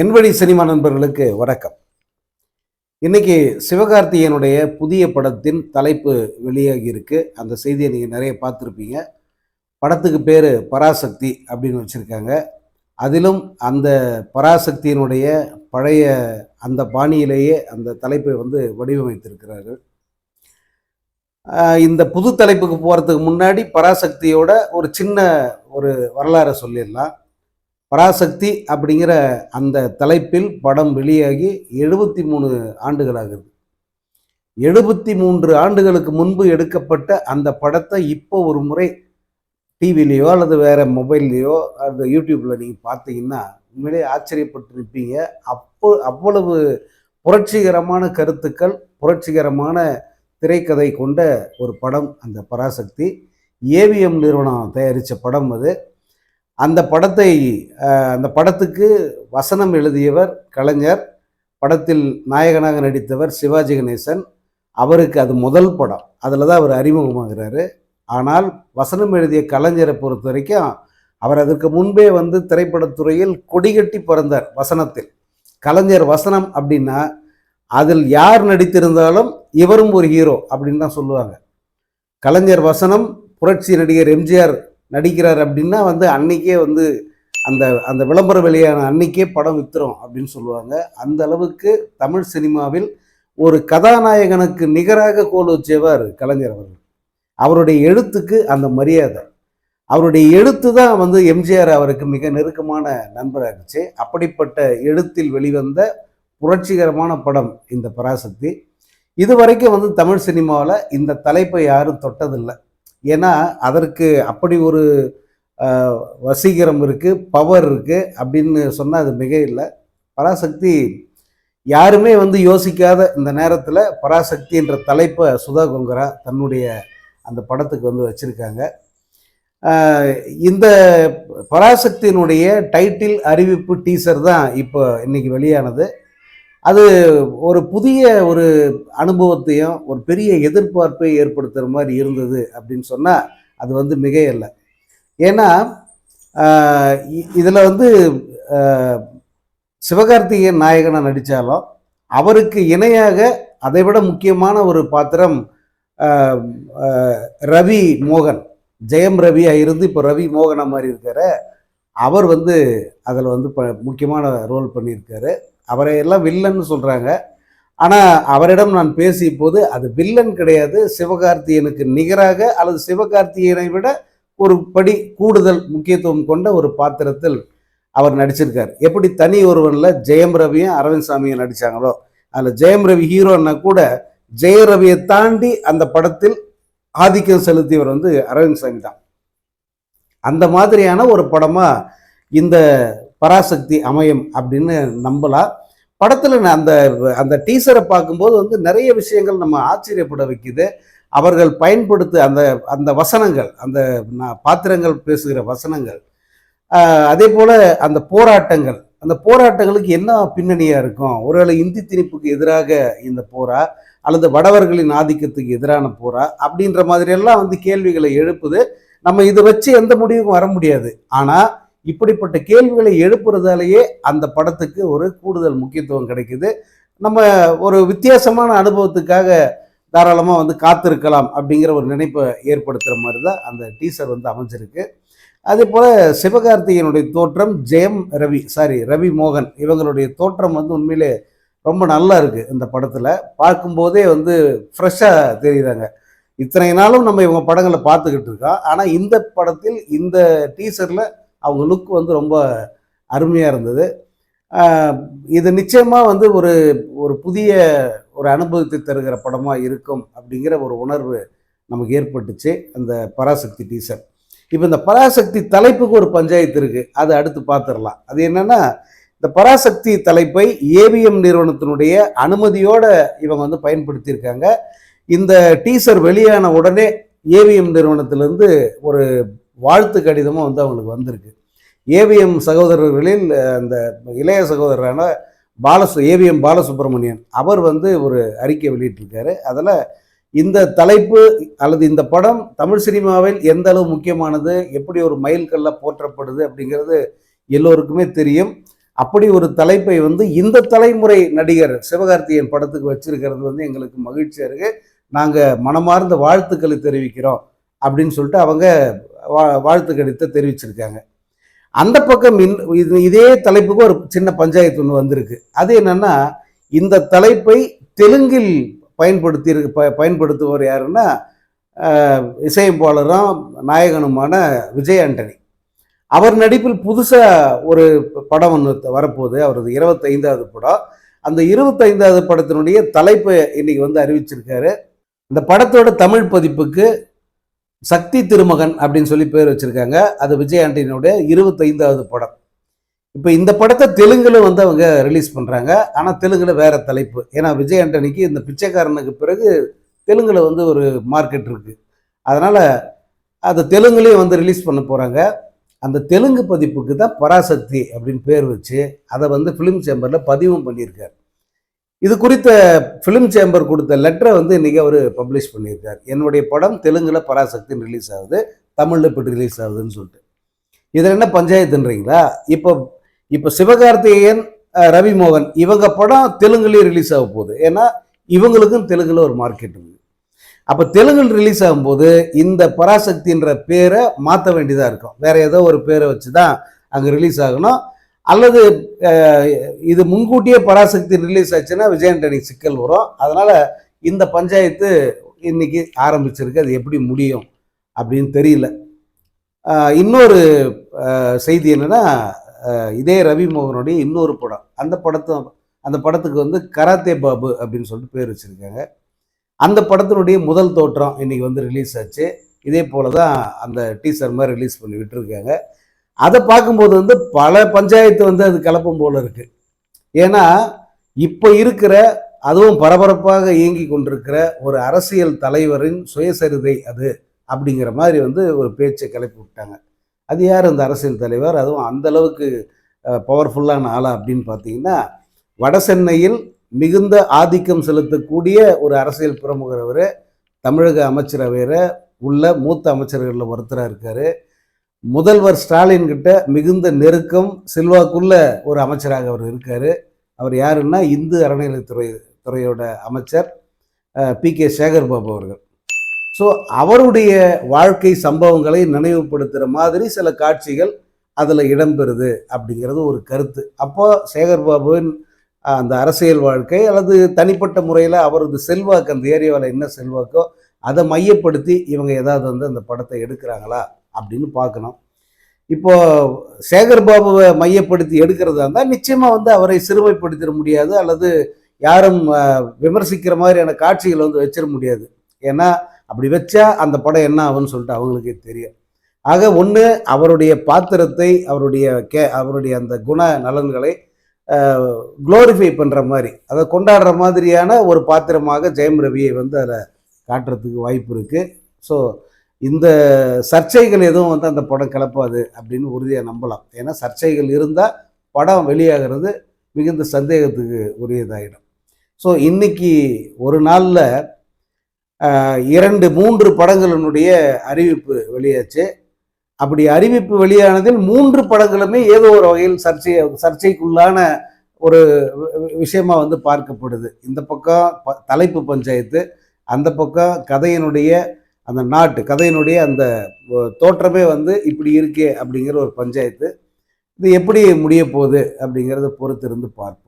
என்வழி cinema நண்பர்களுக்கு வணக்கம். இன்னைக்கு சிவகார்த்திகேயனுடைய புதிய படத்தின் தலைப்பு வெளியாகி இருக்கு. அந்த செய்தியை நீங்கள் நிறைய பார்த்துருப்பீங்க. படத்துக்கு பேர் பராசக்தி அப்படின்னு வச்சுருக்காங்க. அதிலும் அந்த பராசக்தியினுடைய பழைய அந்த பாணியிலேயே அந்த தலைப்பை வந்து வடிவமைத்திருக்கிறார்கள் இந்த புது தலைப்புக்கு போகிறதுக்கு முன்னாடி பராசக்தியோட ஒரு சின்ன ஒரு வரலாறை சொல்லிடலாம். பராசக்தி அப்படிங்கிற அந்த தலைப்பில் படம் வெளியாகி எழுபத்தி மூணு ஆண்டுகள் ஆகுது எழுபத்தி மூன்று ஆண்டுகளுக்கு முன்பு எடுக்கப்பட்ட அந்த படத்தை இப்போ ஒரு முறை டிவிலேயோ அல்லது வேறு மொபைல்லையோ அந்த யூடியூப்பில் நீங்கள் பார்த்தீங்கன்னா உண்மையிலே ஆச்சரியப்பட்டு நிற்பீங்க. அப்போ அவ்வளவு புரட்சிகரமான கருத்துக்கள் புரட்சிகரமான திரைக்கதை கொண்ட ஒரு படம் அந்த பராசக்தி. ஏவிஎம் நிறுவனம் தயாரித்த படம் அது. அந்த படத்தை அந்த படத்துக்கு வசனம் எழுதியவர் கலைஞர் படத்தில் நாயகனாக நடித்தவர் சிவாஜி கணேசன். அவருக்கு அது முதல் படம். அதில் தான் அவர் அறிமுகமாகிறாரு. ஆனால் வசனம் எழுதிய கலைஞரை பொறுத்த வரைக்கும் அவர் அதற்கு முன்பே வந்து திரைப்படத்துறையில் கொடிகட்டி பிறந்தார் வசனத்தில். கலைஞர் வசனம் அப்படின்னா அதில் யார் நடித்திருந்தாலும் இவரும் ஒரு ஹீரோ அப்படின்னு தான் சொல்லுவாங்க. கலைஞர் வசனம் புரட்சி நடிகர் எம்ஜிஆர் நடிக்கிறார் அப்படின்னா வந்து அன்னைக்கே வந்து அந்த அந்த விளம்பர வெளியான அன்னைக்கே படம் வித்துரும் அப்படின்னு சொல்லுவாங்க. அந்த அளவுக்கு தமிழ் சினிமாவில் ஒரு கதாநாயகனுக்கு நிகராக கோல் வச்சவர் கலைஞர் அவர்கள். அவருடைய எழுத்துக்கு அந்த மரியாதை. அவருடைய எழுத்து தான் வந்து எம்ஜிஆர் அவருக்கு மிக நெருக்கமான நண்பராகிச்சு அப்படிப்பட்ட எழுத்தில் வெளிவந்த புரட்சிகரமான படம் இந்த பராசக்தி. இது வரைக்கும் வந்து தமிழ் சினிமாவில் இந்த தலைப்பை யாரும் தொட்டதில்லை. ஏன்னா அதற்கு அப்படி ஒரு வசீகரம் இருக்குது பவர் இருக்குது அப்படின்னு சொன்னால் அது மிக இல்லை பராசக்தி யாருமே வந்து யோசிக்காத இந்த நேரத்தில் பராசக்தி என்ற தலைப்பை சுதா கொங்கரா தன்னுடைய அந்த படத்துக்கு வந்து வச்சுருக்காங்க. இந்த பராசக்தியினுடைய டைட்டில் அறிவிப்பு டீசர் தான் இப்போ இன்றைக்கி வெளியானது. அது ஒரு புதிய ஒரு அனுபவத்தையும் ஒரு பெரிய எதிர்பார்ப்பை ஏற்படுத்துகிற மாதிரி இருந்தது அப்படின்னு சொன்னால் அது வந்து மிக ஏன்னா இதில் வந்து சிவகார்த்திகேயன் நாயகனாக நடித்தாலும் அவருக்கு இணையாக அதை விட முக்கியமான ஒரு பாத்திரம் ரவி மோகன் ஜெயம் ரவியாக இருந்து இப்போ ரவி மோகனா மாதிரி இருக்கார். அவர் வந்து அதில் வந்து ப முக்கியமான ரோல் பண்ணியிருக்காரு. அவரை எல்லாம் வில்லன்னு சொல்கிறாங்க ஆனால் அவரிடம் நான் பேசிய போது அது வில்லன் கிடையாது. சிவகார்த்தியனுக்கு நிகராக அல்லது சிவகார்த்தியனை விட ஒரு படி கூடுதல் முக்கியத்துவம் கொண்ட ஒரு பாத்திரத்தில் அவர் நடிச்சிருக்கார். எப்படி தனி ஒருவனில் ஜெயம் ரவியும் அரவிந்த் சாமியும் நடித்தாங்களோ அதில் ஜெயம் ரவி ஹீரோன்னா கூட ஜெய ரவியை தாண்டி அந்த படத்தில் ஆதிக்கம் செலுத்தியவர் வந்து அரவிந்த் சாமி தான். அந்த மாதிரியான ஒரு படமாக இந்த பராசக்தி அமையும் அப்படின்னு நம்பலாம் படத்தில் அந்த அந்த டீசரை பார்க்கும்போது வந்து நிறைய விஷயங்கள் நம்ம ஆச்சரியப்பட வைக்குது. அவர்கள் பயன்படுத்த அந்த அந்த வசனங்கள் அந்த பாத்திரங்கள் பேசுகிற வசனங்கள் அதே போல் அந்த போராட்டங்கள். அந்த போராட்டங்களுக்கு என்ன பின்னணியாக இருக்கும்? ஒருவேளை இந்தி திணிப்புக்கு எதிராக இந்த போரா? அல்லது வடவர்களின் ஆதிக்கத்துக்கு எதிரான போரா? அப்படின்ற மாதிரியெல்லாம் வந்து கேள்விகளை எழுப்புது. நம்ம இதை வச்சு எந்த முடிவுக்கும் வர முடியாது. ஆனால் இப்படிப்பட்ட கேள்விகளை எழுப்புறதாலேயே அந்த படத்துக்கு ஒரு கூடுதல் முக்கியத்துவம் கிடைக்குது. நம்ம ஒரு வித்தியாசமான அனுபவத்துக்காக தாராளமாக வந்து காத்திருக்கலாம் அப்படிங்கிற ஒரு நினைப்பை ஏற்படுத்துகிற மாதிரி தான் அந்த டீசர் வந்து அமைஞ்சிருக்கு. அதே போல் சிவகார்த்திகனுடைய தோற்றம் ஜெயம் ரவி சாரி ரவி மோகன் இவங்களுடைய தோற்றம் வந்து உண்மையிலே ரொம்ப நல்லா இருக்குது இந்த படத்தில். பார்க்கும்போதே வந்து ஃப்ரெஷ்ஷாக தெரியுறாங்க இத்தனை நாளும் நம்ம இவங்க படங்களை பார்த்துக்கிட்டு இருக்கோம். ஆனால் இந்த படத்தில் இந்த டீசரில் அவங்க லுக் வந்து ரொம்ப அருமையாக இருந்தது. இது நிச்சயமாக வந்து ஒரு ஒரு புதிய ஒரு அனுபவத்தை தருகிற படமாக இருக்கும் அப்படிங்கிற ஒரு உணர்வு நமக்கு ஏற்பட்டுச்சு அந்த பராசக்தி டீசர். இப்போ இந்த பராசக்தி தலைப்புக்கு ஒரு பஞ்சாயத்து இருக்குது அது அடுத்து பார்த்துடலாம் அது என்னென்னா இந்த பராசக்தி தலைப்பை ஏவிஎம் நிறுவனத்தினுடைய அனுமதியோடு இவங்க வந்து பயன்படுத்தியிருக்காங்க. இந்த டீசர் வெளியான உடனே ஏவிஎம் நிறுவனத்திலேருந்து ஒரு வாழ்த்து கடிதமும் வந்து அவங்களுக்கு வந்திருக்கு. ஏவிஎம் சகோதரர்களில் அந்த இளைய சகோதரரான பாலசு ஏவிஎம் பாலசுப்ரமணியன் அவர் வந்து ஒரு அறிக்கை வெளியிட்டிருக்காரு. அதில் இந்த தலைப்பு அல்லது இந்த படம் தமிழ் சினிமாவில் எந்த அளவு முக்கியமானது எப்படி ஒரு மைல்கல்ல போற்றப்படுது அப்படிங்கிறது எல்லோருக்குமே தெரியும். அப்படி ஒரு தலைப்பை வந்து இந்த தலைமுறை நடிகர் சிவகார்த்திகேயன் படத்துக்கு வச்சிருக்கிறது வந்து எங்களுக்கு மகிழ்ச்சியாக இருக்குது நாங்கள் மனமார்ந்த வாழ்த்துக்களை தெரிவிக்கிறோம் அப்படின்னு சொல்லிட்டு அவங்க வா வாழ்த்து தெரிவிச்சிருக்காங்க. அந்த பக்கம் இன் இதே தலைப்புக்கு ஒரு சின்ன பஞ்சாயத்து ஒன்று வந்திருக்கு. அது என்னன்னா இந்த தலைப்பை தெலுங்கில் பயன்படுத்தி இருக்கு- ப பயன்படுத்துவர் யாருன்னா இசையமைப்பாளரும் நாயகனுமான விஜய் ஆண்டனி. அவர் நடிப்பில் புதுசாக ஒரு படம் ஒன்று வரப்போகுது. அவரது இருபத்தைந்தாவது படம். அந்த இருபத்தைந்தாவது படத்தினுடைய தலைப்பை இன்னைக்கு வந்து அறிவிச்சிருக்காரு. இந்த படத்தோட தமிழ் பதிப்புக்கு சக்தி திருமகன் அப்படின்னு சொல்லி பேர் வச்சுருக்காங்க. அது விஜய் ஆண்டனியோடைய இருபத்தைந்தாவது படம். இப்போ இந்த படத்தை தெலுங்கில் வந்து அவங்க ரிலீஸ் பண்ணுறாங்க ஆனால் தெலுங்கில் வேறு தலைப்பு. ஏன்னா விஜய் ஆண்டனிக்கு இந்த பிச்சைக்காரனுக்கு பிறகு தெலுங்கில் வந்து ஒரு மார்க்கெட் இருக்குது அதனால் அது தெலுங்குலேயும் வந்து ரிலீஸ் பண்ண போகிறாங்க அந்த தெலுங்கு பதிப்புக்கு தான் பராசக்தி அப்படின்னு பேர் வச்சு அதை வந்து ஃபிலிம் சேம்பரில் பதிவும் பண்ணியிருக்கார். இது குறித்த ஃபிலிம் சேம்பர் கொடுத்த லெட்டரை வந்து இன்றைக்கி அவர் பப்ளிஷ் பண்ணியிருக்கார். என்னுடைய படம் தெலுங்கில் பராசக்தி ரிலீஸ் ஆகுது தமிழில் இப்போ ரிலீஸ் ஆகுதுன்னு சொல்லிட்டு. இதில் என்ன பஞ்சாயத்துன்றீங்களா? இப்போ இப்போ சிவகார்த்திகேயன் ரவிமோகன் ரவி மோகன் இவங்க படம் தெலுங்குலேயும் ரிலீஸ் ஆக போகுது. ஏன்னா இவங்களுக்கும் தெலுங்கில் ஒரு மார்க்கெட் இருக்குது அப்போ தெலுங்கில் ரிலீஸ் ஆகும்போது இந்த பராசக்தின்ற பேரை மாற்ற வேண்டியதாக இருக்கும். வேற ஏதோ ஒரு பேரை வச்சு தான் அங்கே ரிலீஸ் ஆகணும். அல்லது இது முன்கூட்டியே பராசக்தி ரிலீஸ் ஆச்சுன்னா விஜயண்டனிக்கு சிக்கல் வரும். அதனால் இந்த பஞ்சாயத்து இன்னைக்கு ஆரம்பிச்சிருக்கு. அது எப்படி முடியும் அப்படின்னு தெரியல. இன்னொரு செய்தி என்னன்னா இதே ரவி மோகனுடைய இன்னொரு படம். அந்த படத்தை அந்த படத்துக்கு வந்து கராத்தே பாபு அப்படின்னு சொல்லிட்டு பேர் வச்சிருக்காங்க. அந்த படத்தினுடைய முதல் தோற்றம் இன்றைக்கி வந்து ரிலீஸ் ஆச்சு. இதே போல தான் அந்த டீசர் மாதிரி ரிலீஸ் பண்ணி விட்டுருக்காங்க. அதை பார்க்கும்போது வந்து பல பஞ்சாயத்து வந்து அது கலப்பம் போல் இருக்குது ஏன்னா இப்போ இருக்கிற அதுவும் பரபரப்பாக இயங்கி கொண்டிருக்கிற ஒரு அரசியல் தலைவரின் சுயசரிதை அது அப்படிங்கிற மாதிரி வந்து ஒரு பேச்சை கிளப்பி விட்டாங்க. அது யார் அந்த அரசியல் தலைவர்? அதுவும் அந்தளவுக்கு பவர்ஃபுல்லான ஆளா அப்படின்னு பார்த்தீங்கன்னா வட சென்னையில் மிகுந்த ஆதிக்கம் செலுத்தக்கூடிய ஒரு அரசியல் பிரமுகர் அவர் தமிழக அமைச்சரவையில் உள்ள மூத்த அமைச்சர்களில் ஒருத்தராக இருக்காரு. முதல்வர் ஸ்டாலின் கிட்ட மிகுந்த நெருக்கம் செல்வாக்குள்ள ஒரு அமைச்சராக அவர் இருக்கார். அவர் யாருன்னா இந்து அறநிலைத்துறை துறையோட அமைச்சர் பி. கே. சேகர் பாபு அவர்கள். ஸோ அவருடைய வாழ்க்கை சம்பவங்களை நினைவுபடுத்துகிற மாதிரி சில காட்சிகள் அதில் இடம்பெறுது அப்படிங்கிறது ஒரு கருத்து. அப்போ சேகர் பாபுவின் அந்த அரசியல் வாழ்க்கை அல்லது தனிப்பட்ட முறையில் அவரது செல்வாக்கு அந்த ஏரியாவில் என்ன செல்வாக்கோ அதை மையப்படுத்தி இவங்க ஏதாவது வந்து அந்த படத்தை எடுக்கிறாங்களா? அப்படின்னு பார்க்கணும். இப்போ சேகர் பாபுவை மையப்படுத்தி எடுக்கிறதா இருந்தால் நிச்சயமாக வந்து அவரை சிறுமைப்படுத்திட முடியாது அல்லது யாரும் விமர்சிக்கிற மாதிரியான காட்சிகள் வந்து வச்சிட முடியாது. ஏன்னா அப்படி வச்சா அந்த படம் என்ன ஆகும்னு சொல்லிட்டு அவங்களுக்கே தெரியும். ஆக ஒன்று அவருடைய பாத்திரத்தை அவருடைய கே அவருடைய அந்த குண நலன்களை குளோரிஃபை பண்ணுற மாதிரி அதை கொண்டாடுற மாதிரியான ஒரு பாத்திரமாக ஜெயம் ரவியை வந்து அதில் காட்டுறதுக்கு வாய்ப்பு இருக்குது ஸோ இந்த சர்ச்சைகள் எதுவும் வந்து அந்த படம் கிளப்பாது அப்படின்னு உறுதியாக நம்பலாம். ஏன்னா சர்ச்சைகள் இருந்தால் படம் வெளியாகிறது மிகுந்த சந்தேகத்துக்கு உரியதாகிடும் ஸோ இன்னைக்கு ஒரு நாளில் இரண்டு மூன்று படங்களினுடைய அறிவிப்பு வெளியாச்சு. அப்படி அறிவிப்பு வெளியானதில் மூன்று படங்களுமே ஏதோ ஒரு வகையில் சர்ச்சை சர்ச்சைக்குள்ளான ஒரு விஷயமா வந்து பார்க்கப்படுது. இந்த பக்கம் ப- தலைப்பு பஞ்சாயத்து அந்த பக்கம் கதையினுடைய அந்த நாட்டு கதையினுடைய அந்த தோற்றமே வந்து இப்படி இருக்கே அப்படிங்கிற ஒரு பஞ்சாயத்து. இது எப்படி முடிய போகுது அப்படிங்கிறத பொறுத்திருந்து பார்ப்போம்.